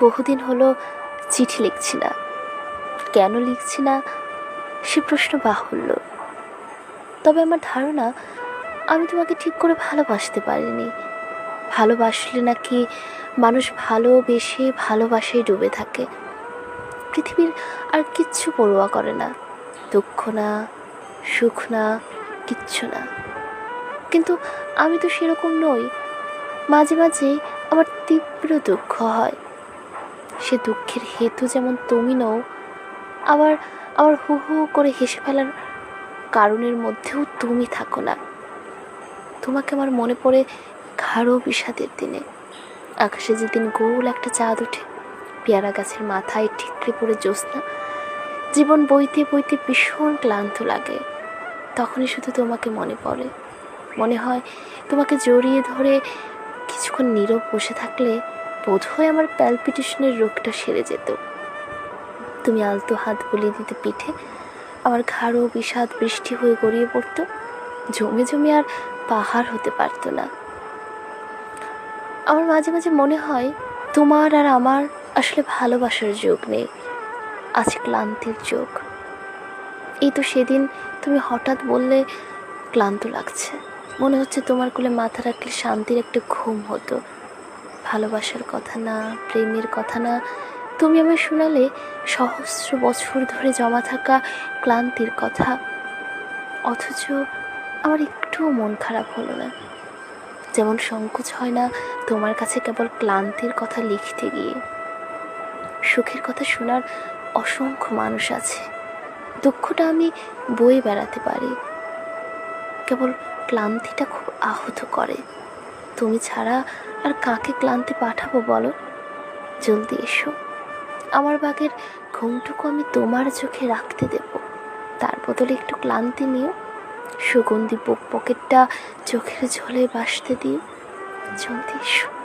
বহুদিন হলো চিঠি লিখছি না। কেন লিখছি না? সে প্রশ্ন বাহুল্য। তবে আমার ধারণা, আমি তোমাকে ঠিক করে ভালোবাসতে পারিনি। ভালোবাসলে নাকি মানুষ ভালোবেসে ভালোবাসায় ডুবে থাকে। পৃথিবীর আর কিচ্ছু পড়ুয়া করে না। দুঃখ না, সুখ না, কিচ্ছু না। কিন্তু আমি তো সেরকম নই। মাঝে মাঝে আমার তীব্র দুঃখ হয়। সে দুঃখের হেতু যেমন তুমি নও, আবার আবার হু হু করে হেসে ফেলার কারণের মধ্যেও তুমি থাকো না। তোমাকে আমার মনে পড়ে গাঢ় বিষাদের দিনে। আকাশে যেদিন গোল একটা চাঁদ ওঠে, পেয়ারা গাছের মাথায় ঠিকরে পড়ে জ্যোৎস্না। জীবন বইতে বইতে ভীষণ ক্লান্ত লাগে। তখনই শুধু তোমাকে মনে পড়ে। মনে হয় তোমাকে জড়িয়ে ধরে কিছুক্ষণ নীরব বসে থাকলে বোধহয় আমার প্যালপিটেশনের রোগটা সেরে যেত। তুমি আলতো হাত বুলিয়ে দিতে পিঠে আমার ঘাড়ও বিষাদ বৃষ্টি হয়ে গড়িয়ে পড়তো। জমে জমে আর পাহাড় হতে পারতো না। আমার মাঝে মাঝে মনে হয়, তোমার আর আমার আসলে ভালোবাসার যোগ নেই। আছে ক্লান্তির যোগ। এই তো সেদিন তুমি হঠাৎ বললে, ক্লান্ত লাগছে। মনে হচ্ছে তোমার কোলে মাথা রাখলে শান্তির একটা ঘুম হতো। ভালোবাসার কথা না, প্রেমের কথা না, তুমি আমায় শোনালে সহস্র বছর ধরে জমা থাকা ক্লান্তির কথা। অথচ আমার একটুও মন খারাপ হলো না। যেমন সংকোচ হয় না তোমার কাছে কেবল ক্লান্তির কথা লিখতে গিয়ে। সুখের কথা শোনার অসংখ্য মানুষ আছে। দুঃখটা আমি বয়ে বেড়াতে পারি। কেবল ক্লান্তিটা খুব আহত করে। তুমি ছাড়া আর কাকে ক্লান্তি পাঠাবো বলো? জলদি এসো। আমার বাঘের ঘুমটুকু আমি তোমার চোখে রাখতে দেব। তার বদলে একটু ক্লান্তি নিও। সুগন্ধি বুক পকেটটা চোখের ঝোলে বাসতে দিও। জলদি এসো।